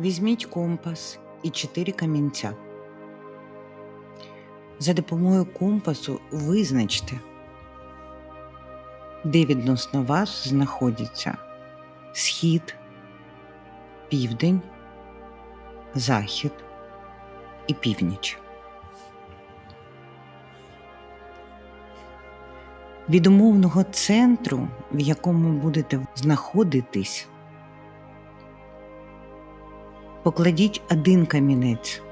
Візьміть компас і чотири камінця. За допомогою компасу визначте, де відносно вас знаходяться схід, південь, захід і північ. Від умовного центру, в якому будете знаходитись, покладіть один камінець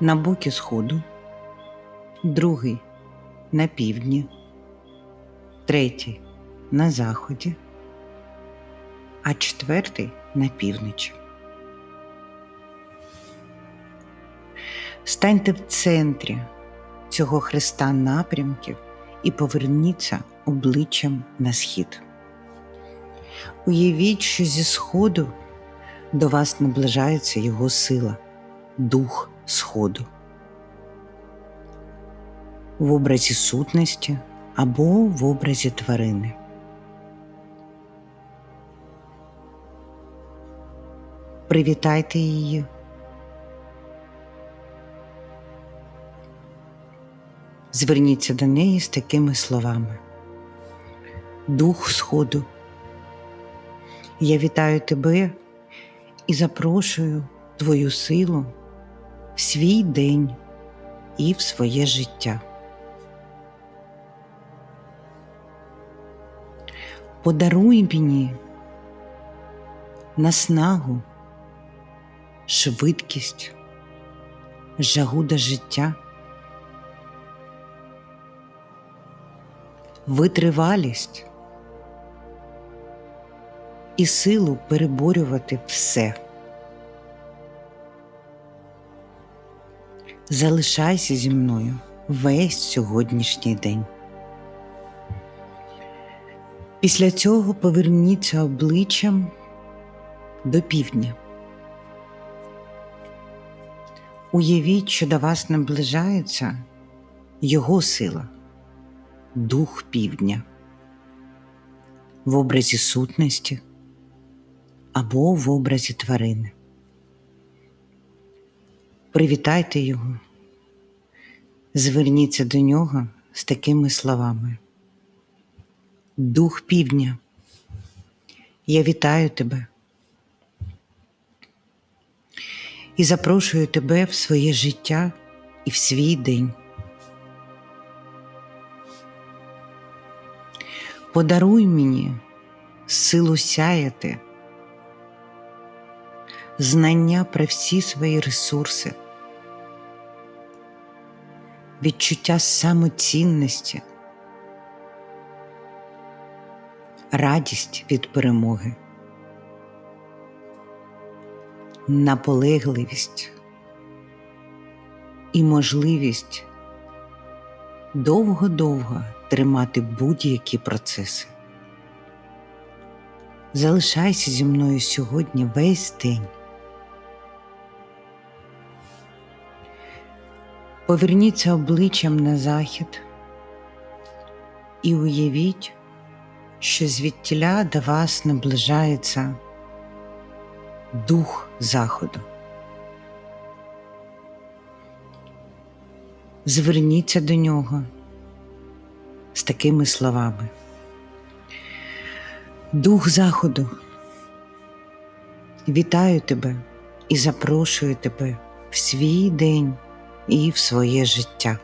на боки сходу, другий на півдні, третій на заході, а четвертий на півночі. Станьте в центрі цього хреста напрямків і поверніться обличчям на схід. Уявіть, що зі сходу до вас наближається його сила, дух Сходу. В образі сутності або в образі тварини. Привітайте її. Зверніться до неї з такими словами. Дух Сходу. Я вітаю тебе і запрошую твою силу в свій день і в своє життя. Подаруй мені наснагу, швидкість, жагу до життя, витривалість і силу переборювати все. Залишайся зі мною весь сьогоднішній день. Після цього поверніться обличчям до півдня. Уявіть, що до вас наближається його сила, дух півдня в образі сутності або в образі тварини. Привітайте його, зверніться до нього з такими словами. Дух півдня, я вітаю тебе і запрошую тебе в своє життя і в свій день. Подаруй мені силу сяяти, знання про всі свої ресурси, відчуття самоцінності, радість від перемоги, наполегливість і можливість довго-довго тримати будь-які процеси. Залишайся зі мною сьогодні весь день. Поверніться обличчям на захід і уявіть, що звідтіля до вас наближається дух заходу. Зверніться до нього з такими словами. Дух заходу, вітаю тебе і запрошую тебе в свій день і в своє життя.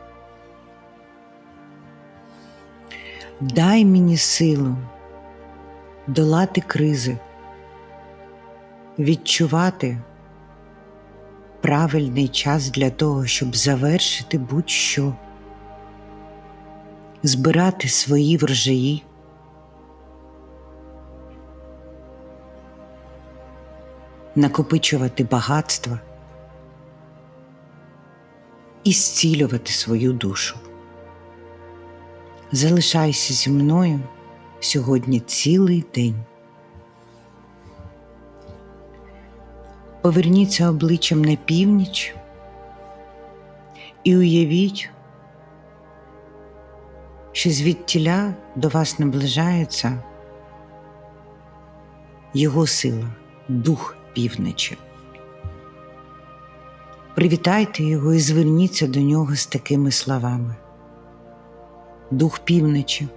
Дай мені силу долати кризи, відчувати правильний час для того, щоб завершити будь-що, збирати свої врожаї. Накопичувати багатства і зцілювати свою душу. Залишайся зі мною сьогодні цілий день. Поверніться обличчям на північ і уявіть, що звідтіля до вас наближається його сила, дух півночі. Привітайте його і зверніться до нього з такими словами. Дух півночі,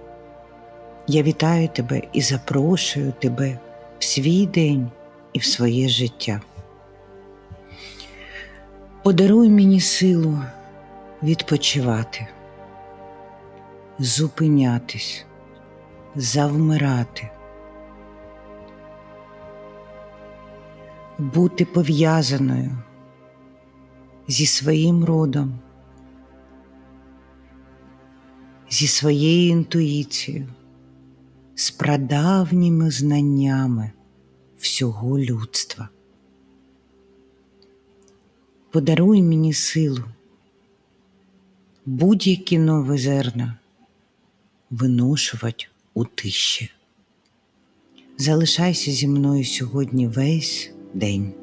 я вітаю тебе і запрошую тебе в свій день і в своє життя. Подаруй мені силу відпочивати, зупинятись, завмирати, бути пов'язаною зі своїм родом, зі своєю інтуїцією, з прадавніми знаннями всього людства. Подаруй мені силу, будь-які нові зерна виношувати у тиші. Залишайся зі мною сьогодні весь день.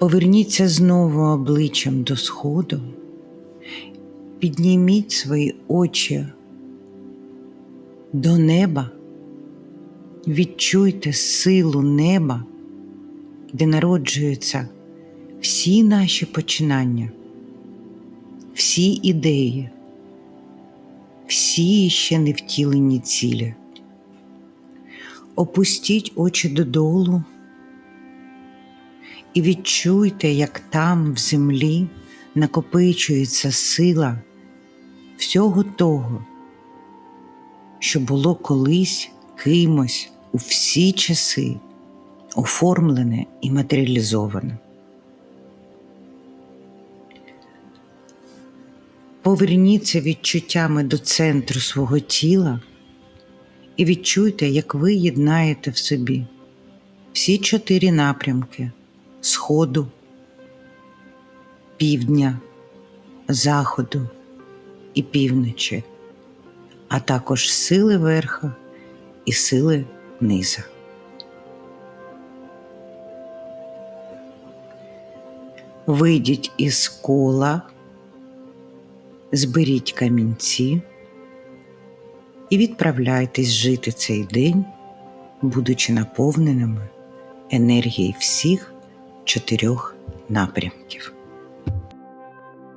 Поверніться знову обличчям до сходу, підніміть свої очі до неба, відчуйте силу неба, де народжуються всі наші починання, всі ідеї, всі ще не втілені цілі. Опустіть очі додолу і відчуйте, як там в землі накопичується сила всього того, що було колись кимось у всі часи оформлене і матеріалізоване. Поверніться відчуттями до центру свого тіла і відчуйте, як ви єднаєте в собі всі чотири напрямки Сходу, півдня, заходу і півночі, а також сили верха і сили низа. Вийдіть із кола, зберіть камінці і відправляйтесь жити цей день, будучи наповненими енергією всіх чотирьох напрямків.